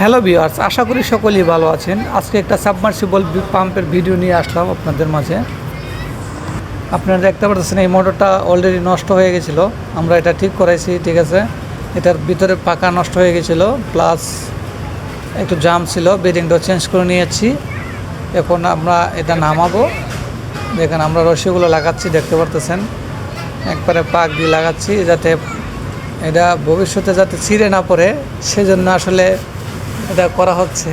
Hello viewers আশা করি সকলেই ভালো আছেন। আজকে একটা সাবমার্সিবল পাম্পের ভিডিও নিয়ে আসলাম আপনাদের মাঝে। আপনারা দেখতে পাচ্ছেন এই মোটরটা অলরেডি নষ্ট হয়ে গেছিল। আমরা এটা ঠিক করাইছি, ঠিক আছে? এটার ভিতরে পাকা নষ্ট হয়ে গেছিল প্লাস একটু জাম ছিল বেরিংটা চেঞ্জ করে নিয়েছি। এখন আমরা এটা নামাবো। দেখেন আমরা রশিগুলো লাগাচ্ছি, দেখতে পারতেছেন? একবারে পাক দিয়ে লাগাচ্ছি, যাতে এটা ভবিষ্যতে যাতে ছিঁড়ে না পড়ে। সেজন্য আসলে এটা করা হচ্ছে।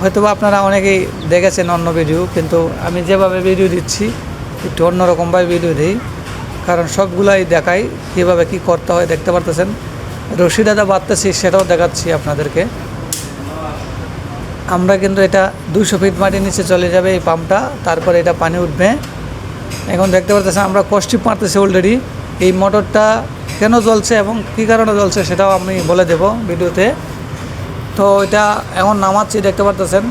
হয়তো আপনারা অনেকেই দেখেছেন অন্য ভিডিও, কিন্তু আমি যেভাবে ভিডিও দিচ্ছি, একটু অন্যরকমভাবে ভিডিও দিই। কারণ সবগুলাই দেখাই, কীভাবে কি করতে হয় দেখতে পারতেছেন। রশি দাদা বাঁধতেছি সেটাও দেখাচ্ছি আপনাদেরকে। আমরা কিন্তু এটা দুশো ফিট মাটির নিচে চলে যাবে এই পাম্পটা, তারপরে এটা পানি উঠবে। এখন দেখতে পারতেছেন, আমরা কষ্টিপ মারতেছি অলরেডি এই মোটরটা কেন জ্বলছে এবং কী কারণে জ্বলছে সেটাও আমি বলে দেব ভিডিওতে। তো এটা এখন নামাচ্ছি, দেখতে পারতেছেন।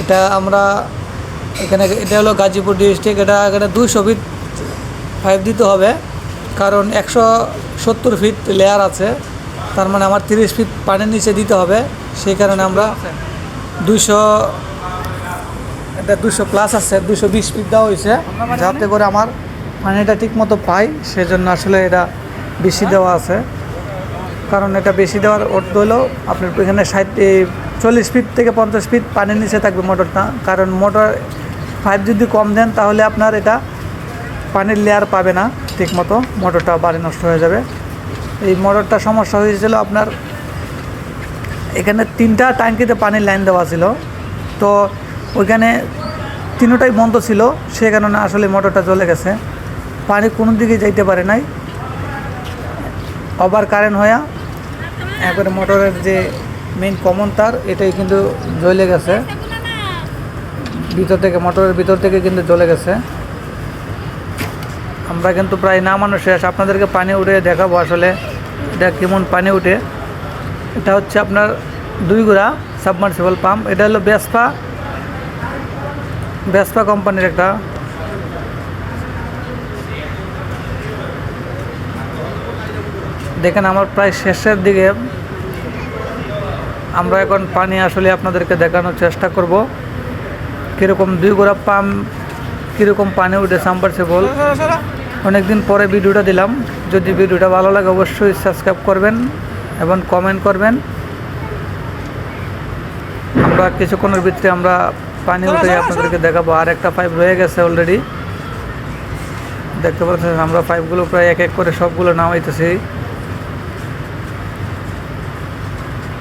এটা আমরা এখানে, এটা হলো গাজীপুর ডিস্ট্রিক্ট এটা এখানে দুইশো ফিট পাইপ দিতে হবে। কারণ একশো সত্তর ফিট লেয়ার আছে, তার মানে আমার তিরিশ ফিট পানির নিচে দিতে হবে। সেই কারণে আমরা দুইশো, এটা দুশো প্লাস আছে দুশো বিশ ফিট দেওয়া হয়েছে। যাতে করে আমার পানিটা ঠিক মতো পাই, সেজন্য আসলে এটা বেশি দেওয়া আছে। কারণ এটা বেশি দেওয়ার অর্থ হলো আপনার এখানে ষাট চল্লিশ ফিট থেকে পঞ্চাশ ফিট পানির নিচে থাকবে মোটরটা। কারণ মোটর পাইপ যদি কম দেন তাহলে আপনার এটা পানির লেয়ার পাবে না ঠিক মতো মোটরটা বাড়ি নষ্ট হয়ে যাবে। এই মোটরটা সমস্যা হয়েছিল আপনার এখানে তিনটা ট্যাঙ্কিতে পানির লাইন দেওয়া ছিল। তো ওইখানে তিনোটাই বন্ধ ছিল, সে কারণে আসলে মোটরটা চলে গেছে। পানি কোনো দিকে যাইতে পারে নাই। ওভার কারেন্ট হয়ে একবারে মোটরের যে মেইন কমন তার, এটাই কিন্তু জ্বলে গেছে। ভিতর থেকে, মোটরের ভিতর থেকে কিন্তু জ্বলে গেছে। আমরা কিন্তু প্রায় নামানো শেষ। আপনাদেরকে পানি উঠে দেখাবো আসলে, এটা কেমন পানি উঠে। এটা হচ্ছে আপনার দুই গুড়া সাবমার্সিবল পাম্প এটা হলো বেসপা বেসপা কোম্পানির একটা। দেখেন আমার প্রায় শেষের দিকে আমরা এখন পানি আসলে আপনাদেরকে দেখানোর চেষ্টা করব। কীরকম দুই গোড়া পাম্প কীরকম পানি উঠে সাবমার্সিবল অনেকদিন পরে ভিডিওটা দিলাম। যদি ভিডিওটা ভালো লাগে অবশ্যই সাবস্ক্রাইব করবেন এবং কমেন্ট করবেন। আমরা কিছুক্ষণের ভিতরে আমরা পানি উঠে আপনাদেরকে দেখাবো। আর একটা পাইপ রয়ে গেছে অলরেডি দেখতে পাচ্ছেন আমরা পাইপগুলো প্রায় এক এক করে সবগুলো নামাইতেছি।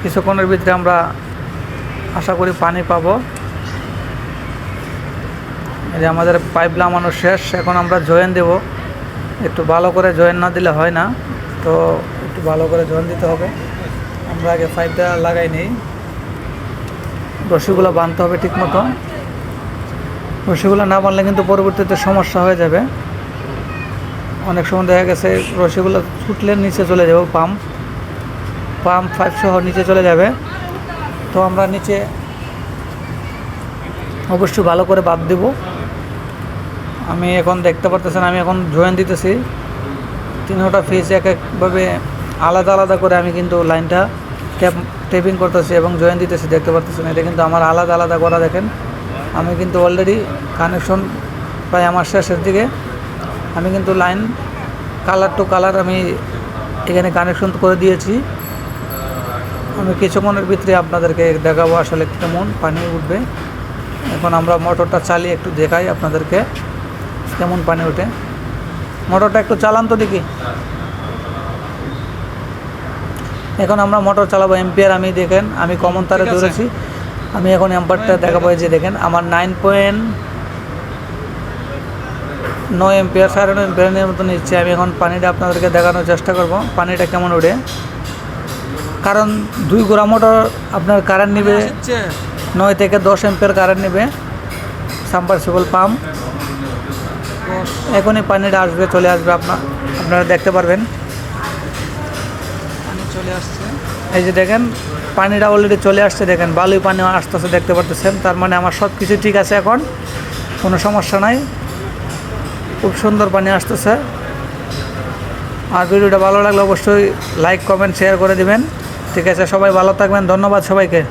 কিছুক্ষণের ভিতরে আমরা আশা করি পানি পাবো। যে আমাদের পাইপ নামানো শেষ, এখন আমরা জয়েন দেব। একটু ভালো করে জয়েন না দিলে হয় না, তো একটু ভালো করে জয়েন দিতে হবে। আমরা আগে পাইপটা লাগাই নিই। রশিগুলো বাঁধতে হবে ঠিক মতো। রশিগুলো না বানলে কিন্তু পরবর্তীতে সমস্যা হয়ে যাবে। অনেক সময় দেখা গেছে রশিগুলো ছুটলে নিচে চলে যাবে পাম্প। পাম্প ফাইভ সহ নিচে চলে যাবে। তো আমরা নিচে অবশ্যই ভালো করে বাদ দেব। আমি এখন দেখতে পারতেছেন, আমি এখন জয়েন দিতেছি। তিনটা ফেস এক একভাবে আলাদা আলাদা করে আমি কিন্তু লাইনটা ট্যাপ টেপিং করতেছি এবং জয়েন দিতেছি, দেখতে পারতেছেন। এটা কিন্তু আমার আলাদা আলাদা করা, দেখেন। আমি কিন্তু অলরেডি কানেকশন প্রায় আমার শেষের দিকে। আমি কিন্তু লাইন কালার টু কালার আমি এখানে কানেকশন করে দিয়েছি। আমি কিছুক্ষণের ভিতরে আপনাদেরকে দেখাবো আসলে কেমন পানি উঠবে। এখন আমরা মোটরটা চালিয়ে একটু দেখাই আপনাদেরকে কেমন পানি ওঠে। মোটরটা একটু চালান তো দেখি। এখন আমরা মোটর চালাবো এম্পিয়ার আমি দেখেন আমি কমন তারে ধরেছি। আমি এখন এম্পারটা দেখাবো যে দেখেন আমার নাইন পয়েন্ট নয় এম্পিয়ার সাড়ে নয় এম্পিয়ারের মতো নিচ্ছে। আমি এখন পানিটা আপনাদেরকে দেখানোর চেষ্টা করব। পানিটা কেমন ওঠে? কারণ দুই গোড়া মোটর আপনার কারেন্ট নেবে নয় থেকে দশ এম্পের কারেন্ট নেবে সাবমার্সিবল পাম্প এখনই পানিটা আসবে চলে আসবে আপনার আপনারা দেখতে পারবেন। চলে আসছে। এই যে দেখেন পানিটা অলরেডি চলে আসছে দেখেন বালুই পানি আসতেছে দেখতে পারতেছেন। তার মানে আমার সব কিছু ঠিক আছে এখন কোনো সমস্যা নাই। খুব সুন্দর পানি আসতেছে। আর ভিডিওটা ভালো লাগলে অবশ্যই লাইক কমেন্ট শেয়ার করে দিবেন। ঠিক আছে সবাই ভালো থাকবেন ধন্যবাদ সবাইকে।